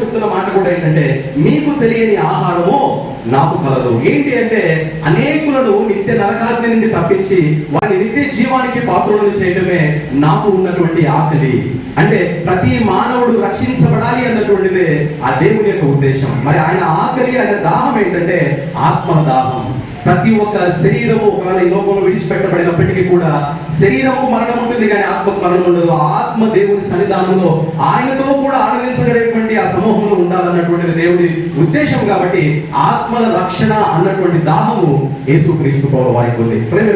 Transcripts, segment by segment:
చెప్తున్న మాట కూడా ఏంటంటే మీకు తెలియని ఆహారము నాకు కలదు. ఏంటి అంటే అనేకులను నిత్య నరకాగ్ని నుండి తప్పించి వారి నిత్య జీవానికి పాత్రలను చేయడమే నాకు ఉన్నటువంటి ఆకలి. అంటే ప్రతి మానవుడు రక్షించబడాలి అన్నటువంటిదే ఆ దేవుని యొక్క ఉద్దేశం. మరి ఆయన ఆకలి ఆయన దాహం ఏంటంటే ఆత్మ దాహం ప్రతి ఒక్క శరీరము ఒకవేళ ఈ లోకంలో విడిచిపెట్టబడినప్పటికీ కూడా శరీరము మరణం ఉంటుంది కానీ ఆత్మకు మరణం ఉండదు. ఆత్మ దేవుని సన్నిధానంలో ఆయనతో కూడా ఆనందించగలిగినటువంటి ఆ సమూహంలో ఉండాలన్నటువంటిది దేవుడి ఉద్దేశం కాబట్టి ఆత్మల రక్షణ అన్నటువంటి దాహము యేసు క్రీస్తు వారికి ఉంది. ప్రేమ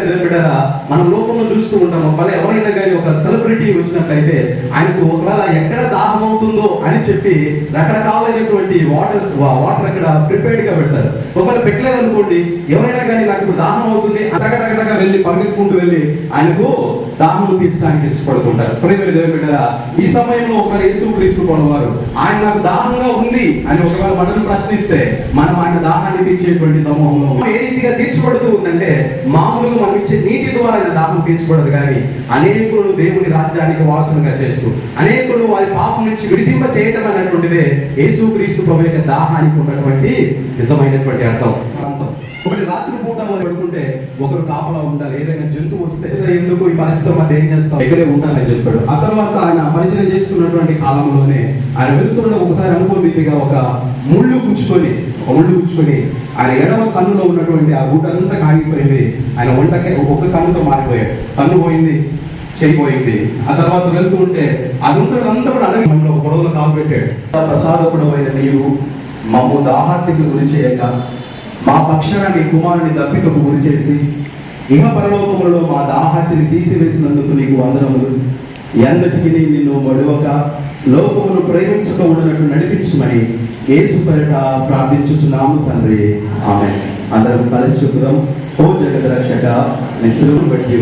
మనం లోకంలో చూస్తూ ఉంటాము. ఒకవేళ ఎవరైనా కానీ ఒక సెలబ్రిటీ వచ్చినట్లయితే ఆయనకు ఒకవేళ ఎక్కడ దాహం అవుతుందో అని చెప్పి రకరకాలైనటువంటి వాటర్ వాటర్ అక్కడ ప్రిపేర్డ్గా పెడతారు. ఒకవేళ పెట్టలేదనుకోండి ఎవరైనా ఎవరైనా కానీ నాకు దాహం అవుతుంది. అటగటగటగా వెళ్ళి పరిగెత్తుకుంటూ వెళ్ళి ఆయనకు దాహం తీర్చడానికి ఇష్టపడుతుంటారు. ప్రేమ దేవబిడ్డరా ఈ సమయంలో ఒక యేసు క్రీస్తు వారు ఆయన నాకు దాహంగా ఉంది. అని ఒకవేళ మనల్ని ప్రశ్నిస్తే మనం ఆయన దాహాన్ని తీర్చేటువంటి సమూహంలో ఏ రీతిగా తీర్చబడుతూ ఉందంటే మామూలుగా మనం ఇచ్చే నీటి ద్వారా ఆయన దాహం తీర్చబడదు కానీ అనేకులు దేవుని రాజ్యానికి వాసులుగా చేస్తూ అనేకులు వారి పాపం నుంచి విడిపింప చేయటం అనేటువంటిదే యేసు క్రీస్తు ప్రభు యొక్క దాహానికి ఉన్నటువంటి నిజమైనటువంటి అర్థం. ఒకటి రాత్రి పూట వారు పడుకుంటే ఒకరు కాపలా ఉండాలి. ఏదైనా జంతువు వస్తే "సరే, ఎందుకు? ఈ పరిస్థితిలో మరి ఏం చేస్తాం. ఇక్కడే ఉండాలని చెప్పాడు. ఆ తర్వాత ఆయన పరిచయం చేస్తున్నటువంటి కాలంలోనే ఆయన వెళ్తున్న ఒకసారి అనుకోమితిగా ఒక ముళ్ళు గుచ్చుకొని ఒక ముళ్ళు గుచ్చుకొని ఆయన ఎడమ కన్నులో ఉన్నటువంటి ఆ గుడ్డ అంతా కాగిపోయింది ఆయన వంటకే ఒక్క కన్నుతో మారిపోయాడు. కన్ను పోయింది చేయిపోయింది ఆ తర్వాత వెళ్తూ ఉంటే అది ఉంటుందంతా కూడా అడవి మనలో ఒక గొడవలో కాపెట్టాడు ప్రసాదకుడు అయిన నీవు మమ్ము దాహార్తికి గురి చేయక మా పక్షాన నీ కుమారుని తప్పికకు గురి చేసి ఇహ పరలోకములలో మా దాహాతిని తీసివేసినందుకు నీకు వందనములు. ఎన్నటికి నిన్ను మడువక లోకమును ప్రేమించుక ఉండనట్టు నడిపించమని కేసు పేరట ప్రార్థించుచున్నాము తండ్రి. ఆమె అందరం కలిసి చెప్పుదాం. ఓ జగదరక్షక నిశ్రమం బట్టి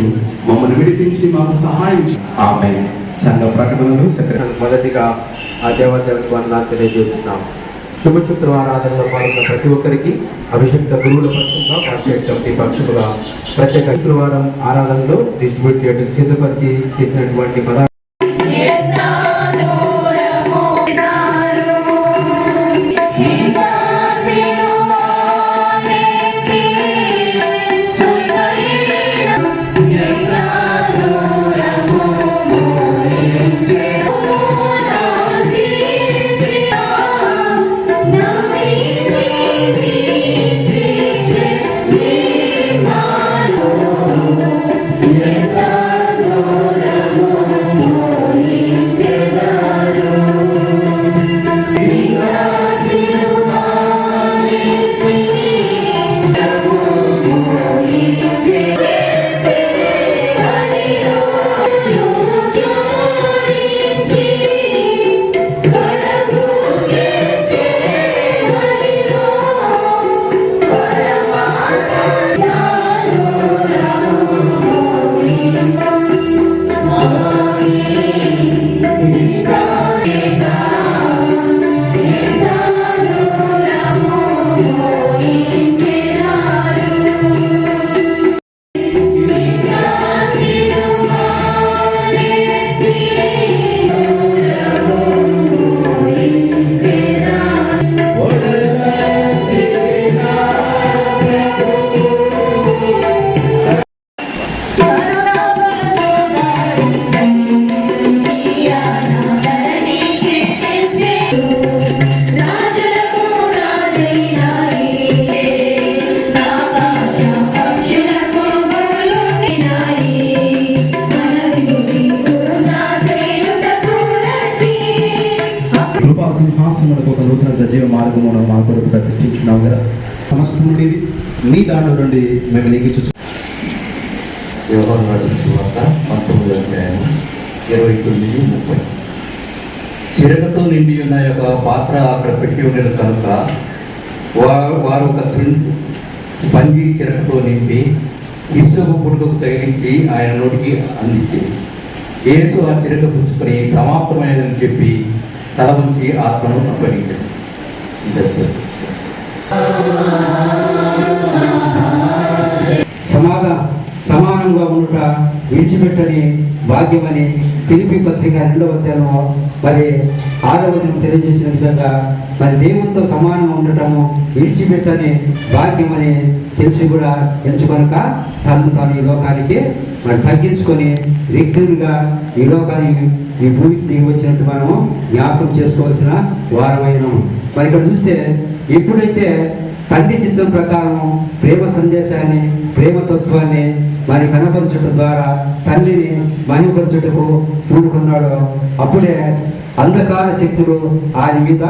మమ్మల్ని విడిపించి మాకు సహాయం ఆమె సంఘ ప్రకటనలు మొదటిగా ఆ దేవతలకు వందనాలు తెలియజేస్తున్నాం శుభ ఆరాధనలో పాల్గొన్న ప్రతి ఒక్కరికి అభిషక్త గురువుల పక్షంగా పరిచయం కమిటీ పక్షముగా ప్రత్యేక శుక్రవారం ఆరాధనలో డిస్ట్రిబ్యూట్ చేయడం సిద్ధపరిచి ఇచ్చినటువంటి పదార్థ మార్గమును మా కొరకు ప్రతిష్ఠించున్నాం కదా. సమస్తం నుండి నీ దాంట్లో నుండి మేము నీకు పంతొమ్మిది అధ్యాయం ఇరవై తొమ్మిది ముప్పై. చిరకతో నిండి ఉన్న యొక్క పాత్ర అక్కడ పెట్టి ఉండేది కనుక వారు వారు ఒక స్పం- స్పంజి చిరకతో నింపి ఇసుక పుట్టుకు తగిలించి ఆయన నోటికి అందించి యేసు ఆ చిరక పుచ్చుకొని సమాప్తమైనదని చెప్పి తల ఉంచి ఆత్మను అప్పగించాడు. సమాధానం సమానంగా ఉండుట విడిచిపెట్టని భాగ్యమని పిలిపి పత్రిక రెండవ అధ్యాయంలో మరి ఆరవచనం తెలియజేసిన విధంగా మరి దేవునితో సమానంగా ఉండటము విడిచిపెట్టని భాగ్యమని తెలిసి కూడా ఎంచుకొనక తను తాను ఈ లోకానికి మరి తగ్గించుకొని రిగ్గులుగా ఈ లోకానికి ఈ భూమికి దిగి వచ్చినట్టు మనము జ్ఞాపకం చేసుకోవాల్సిన వారమైన మరి ఇక్కడ చూస్తే ఎప్పుడైతే తండ్రి చిత్తం ప్రకారం ప్రేమ సందేశాన్ని ప్రేమ తత్వాన్ని మరి కనపరచడం ద్వారా తండ్రిని మహిమపరచుటకు పూనుకున్నాడో అప్పుడే అంధకార శక్తులు ఆయన మీద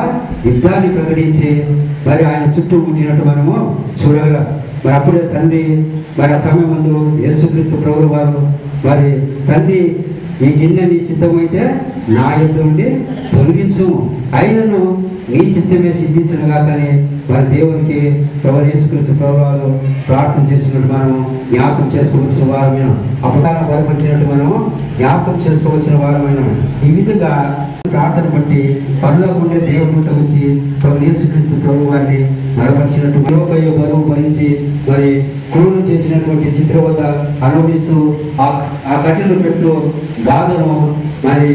యుద్ధాన్ని ప్రకటించి మరి ఆయన చుట్టూ ఉండినట్టు మనము చూడగలం. మరి అప్పుడే తండ్రి మరి ఆ సమయం ముందు యేసుక్రీస్తు ప్రభులు వారు మరి తండ్రి ఈ గిన్నె నీ చిత్తమైతే నా యుద్ధం నుండి తొలగించు ఆయనను నీ చిత్తమే సిద్ధించిన కాకని మరి దేవునికి ప్రభు యేసుక్రీస్తు ప్రభావాలు ప్రార్థన చేసినట్టు మనం జ్ఞాపకం చేసుకోవలసిన వారమైన అపకారం బలపరిచినట్టు మనము జ్ఞాపకం చేసుకోవలసిన వారమైన ఈ విధంగా ప్రార్థన బట్టి పనిలో ఉండే దేవదూత వచ్చి ప్రభు యేసుక్రీస్తు ప్రభు వారిని నలపరిచినట్టు మరొక బరువు భరించి మరి క్రూరు చేసినటువంటి చిత్రవత అనుభవిస్తూ ఆ ఆ కఠిన పెట్టు బాధను మరి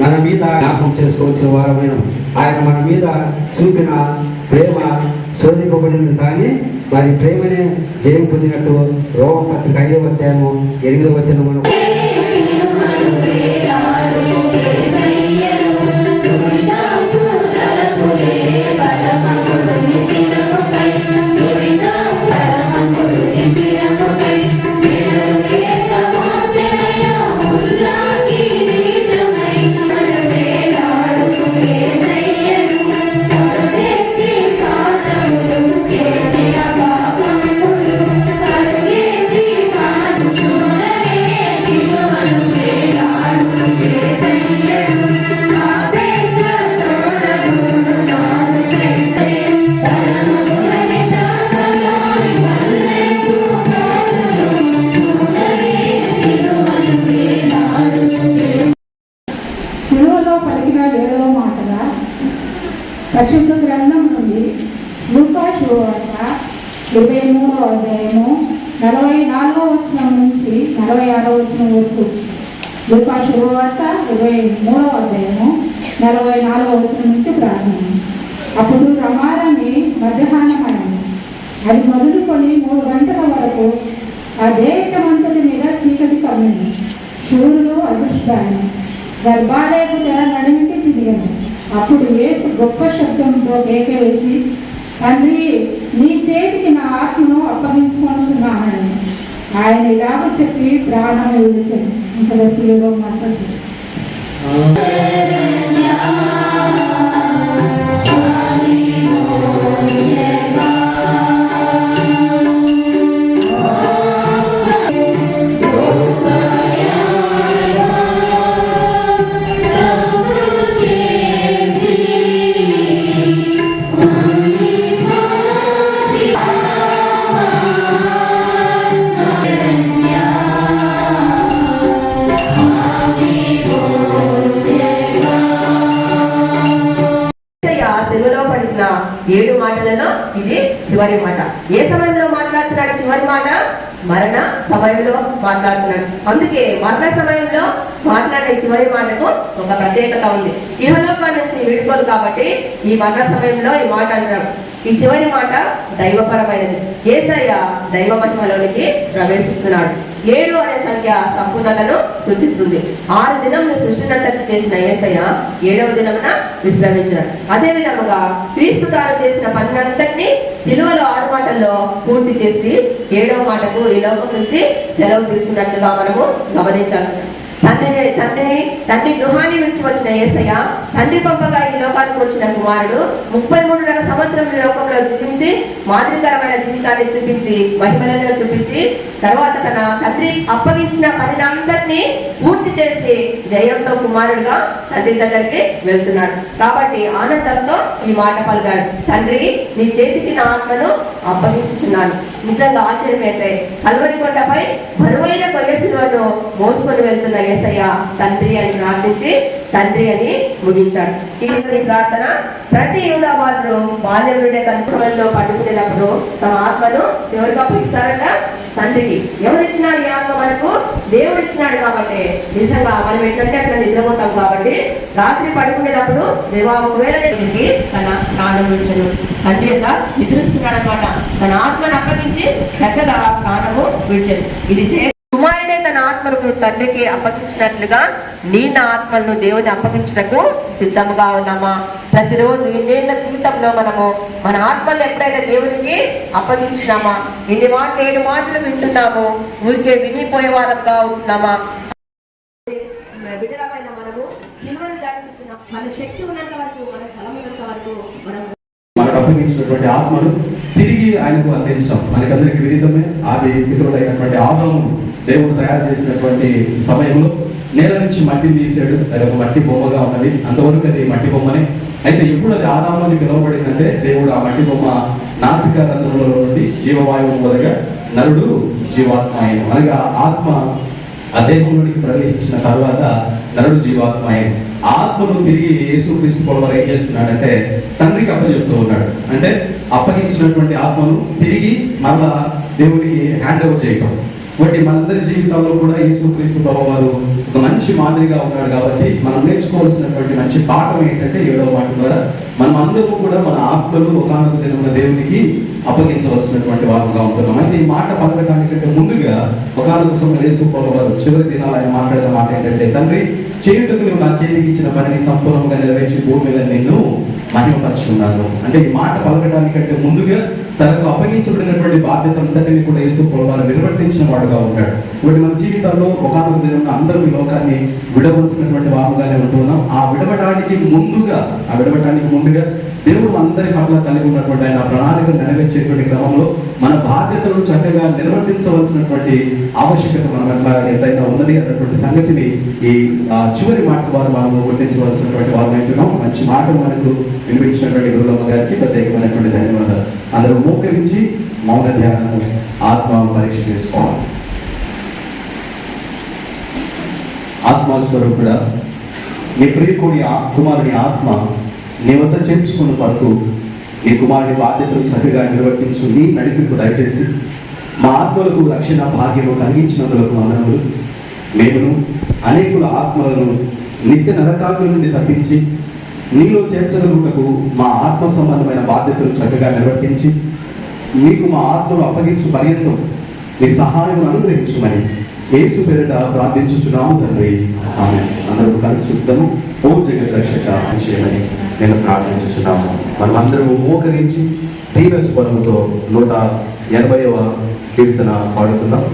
మన మీద జ్ఞాపకం చేసుకోవాల్సిన వారమైన ఆయన మన మీద చూపిన ప్రేమ శోధింపబడింది కానీ మరి ప్రేమనే జయం పొందినట్టు రోమ పత్రిక ఐదవ అధ్యాయము ఎనిమిదవ వచ్చిన మనం ఇరవై ఆరో వచ్చిన వరకు లూకా శుభవార్త ఇరవై మూడవ అధ్యాయము నలభై నాలుగో వచ్చిన నుంచి ప్రారంభం. అప్పుడు రమారమి మధ్యాహ్నమైంది అది మొదలుకొని మూడు గంటల వరకు ఆ దేశమంతటి మీద చీకటి కమ్మింది. శివుడు అదృష్టాన్ని గర్భాలయపు తెర నడిమికి చిదిగాను. అప్పుడు వేసి గొప్ప శబ్దంతో కేక వేసి తండ్రి నీ చేతికి నా ఆత్మను అప్పగించుకొనుచున్నానని. ఆయన ఇలాగ చెప్పి ప్రాణం విడిచాను ఇంతవరకు ఏదో మాట్లాడుతుంది ఏడు మాటలలో ఇది చివరి మాట. ఏ సమయంలో మాట్లాడుతున్నాడు చివరి మాట? మరణ సమయంలో మాట్లాడుతున్నాడు. అందుకే మరణ సమయంలో మాట్లాడే చివరి మాటకు ఒక ప్రత్యేకత ఉంది. ఇహలోకా నుంచి విడుకోలు కాబట్టి ఈ మరణ సమయంలో ఈ మాట అంటున్నాడు. ఈ చివరి మాట దైవపరమైనది. ఏసయ్య దైవ మహిమలోనికి ప్రవేశిస్తున్నాడు. ఏడు అనే సంఖ్య సంపూర్ణతను సూచిస్తుంది. ఆరు దినములు సృష్టినంతటి చేసిన ఏసయ్య ఏడవ దినమున విశ్రమించాడు. అదే విధముగా క్రీస్తు తాను చేసిన పనినంతటినీ సిలువలో ఆరు మాటల్లో పూర్తి చేసి ఏడవ మాటకు ఈ లోకం నుంచి సెలవు తీసుకున్నట్లుగా మనము గమనించాలి. తండ్రి తండ్రి తండ్రి గృహాన్ని విడిచి వచ్చిన యేసయ్య తండ్రి పంపగా ఈ లోకానికి వచ్చిన కుమారుడు ముప్పై మూడున్నర సంవత్సరం లోకంలో జీవించి మాదిరికరమైన జీవితాన్ని చూపించి మహిమలను చూపించి తర్వాత తన తండ్రి అప్పగించిన పనినందరినీ పూర్తి చేసి జయంతో కుమారుడుగా తండ్రి దగ్గరికి వెళ్తున్నాడు. కాబట్టి ఆనందంతో ఈ మాట పలిగాడు తండ్రి నీ చేతికి నా ఆత్మను అప్పగించుతున్నాను నిజంగా ఆశ్చర్యమైతే అయితే కల్వరి కొండపై బరువైన కొయ్య మోసుకొని వెళ్తున్న ఏసయ్య తండ్రి అని ప్రార్థించి తండ్రి అని ముగించాడు ఈ ప్రార్థన ప్రతి యువత వాళ్ళు బాల్యం నుండే తన సమయంలో పట్టుకునేటప్పుడు తమ ఆత్మను ఎవరికి అప్పగిస్తారంట? తండ్రికి. ఎవరిచ్చినా ఈ ఆత్మ మనకు దేవుడు ఇచ్చినాడు కాబట్టి నిజంగా మనం ఏంటంటే అక్కడ నిద్రపోతాం కాబట్టి రాత్రి పడుకునేటప్పుడు దేవా ఒకవేళ నేను తన ప్రాణం విడిచను తండ్రి యొక్క నిద్రిస్తున్నాడు అనమాట తన ఆత్మను అప్పగించి చక్కగా ప్రాణము విడిచను ఇది చే కుమారుడే తన ఆత్మను తండ్రికి అప్పగించినట్లుగా నీ నా ఆత్మలను దేవుని అప్పగించటకు సిద్ధంగా ఉన్నామా? ప్రతిరోజు ఇన్నేళ్ళ జీవితంలో మనము మన ఆత్మలు ఎప్పుడైతే దేవునికి అప్పగించినామా ఇన్ని మాటలు ఏడు మాటలు వింటున్నాము ఊరికే వినిపోయే వారంగా ఉంటున్నామా? విడలమైన మనము సిలువను ధరించుకున్నాం మన శక్తి ఉన్నంత వరకు మన బలం ఉన్నంత వరకు మనం మనకు అప్పగించినటువంటి ఆత్మను తిరిగి ఆయనకు అందించాం. మనకందరికి విదితమే ఆది పితరుడైనటువంటి ఆదము దేవుడు తయారు చేసినటువంటి సమయంలో నేల నుంచి మట్టిని తీసాడు అది ఒక మట్టి బొమ్మగా ఉన్నది. అంతవరకు అది మట్టి బొమ్మనే. అయితే ఎప్పుడు అది ఆదాముని పిలువబడిందంటే దేవుడు ఆ మట్టి బొమ్మ నాసిక రంధ్రంలో నుండి జీవవాయువు మొదలుగా నరుడు జీవాత్మాయం. అనగా ఆత్మ ఆ దేహంలోనికి ప్రవేశించిన తర్వాత నరుడు జీవాత్మ అయింది ఆత్మను తిరిగి యేసుక్రీస్తు పొలవారు ఏం చేస్తున్నాడంటే తండ్రికి అప్పచెప్తూ ఉన్నాడు. అంటే అప్పగించినటువంటి ఆత్మను తిరిగి మరలా దేవుడికి హ్యాండ్ ఓవర్ చేయటం. కాబట్టి మనందరి జీవితంలో కూడా యేసుక్రీస్తు వారు ఒక మంచి మాదిరిగా ఉన్నాడు కాబట్టి మనం నేర్చుకోవాల్సినటువంటి మంచి పాఠం ఏంటంటే ఏడవ మాట ద్వారా మనం అందరూ కూడా మన ఆత్మలు ఒకనొక దినమున దేవునికి అప్పగించవలసినటువంటి వారుగా ఉంటున్నాం. అయితే ఈ మాట పలకడానికంటే ముందుగా ఒకనొక సమయం యేసుప్రభు వారు చివరి దినాలు ఆయన మాట్లాడిన మాట ఏంటంటే తండ్రి చేయుటకు నువ్వు నా చేతికి ఇచ్చిన పనిని సంపూర్ణంగా నెరవేర్చి భూమి మీద నిన్ను మహిమపరుచుకున్నాను అంటే ఈ మాట పలకడానికంటే ముందుగా తనకు అప్పగించబడినటువంటి బాధ్యత అంతటిని కూడా యేసు వారు నిర్వర్తించిన వాడుగా ఉంటాడు ఇప్పుడు మన జీవితాల్లో ఒకనొక దినంలో అందరం ఈ లోకాన్ని విడవలసినటువంటి వారుగానే ఉంటున్నాం ఆ విడవడానికి ముందుగా ఆ విడవటానికి ముందుగా దేవుడు అందరి పట్ల కలిగి ఉన్నటువంటి ఆయన ప్రణాళిక నెరవేర్చేటువంటి క్రమంలో మన బాధ్యతలు చక్కగా నిర్వర్తించవలసినటువంటి ఆవశ్యకత మన పట్ల ఎంతైనా ఉన్నది అన్నటువంటి సంగతిని ఈ చివరి మాట వారు మనము గుర్తించవలసినటువంటి వారు అంటున్నాం మంచి మాట మనకు వినిపించినటువంటి గురులమ్మ గారికి ప్రత్యేకమైనటువంటి ధన్యవాదాలు. అందరూ మోకరించి మౌన ధ్యానము ఆత్మ పరీక్ష చేసుకోవాలి. ఆత్మస్వరూపుడ. నీ ప్రియకుడి కుమారుని ఆత్మ నీ వద్ద చేర్చుకున్న వరకు నీ కుమారుని బాధ్యతలు చక్కగా నిర్వర్తించు నీ నడిపింపు దయచేసి మా ఆత్మలకు రక్షణ భాగ్యము కలిగించినందులకు వందనములు. మేమును అనేకుల ఆత్మలను నిత్య నరకాల నుండి తప్పించి నీలో చేర్చగలుగుటకు మా ఆత్మ సంబంధమైన బాధ్యతలు చక్కగా నిర్వర్తించి మీకు మా ఆత్మను అప్పగించు పర్యంతం నీ సహాయం అనుగ్రహించుమని ఏసు పేరిట ప్రార్థించుచున్నాము తండ్రి. ఆమె అందరూ కలిసి చూద్దాము ఓ జగత్ రక్షక చేయమని నేను ప్రార్థించుచున్నాము. మనం అందరూ మోకరించి దీన స్వరముతో నూట ఎనభైవ కీర్తన పాడుకుందాం.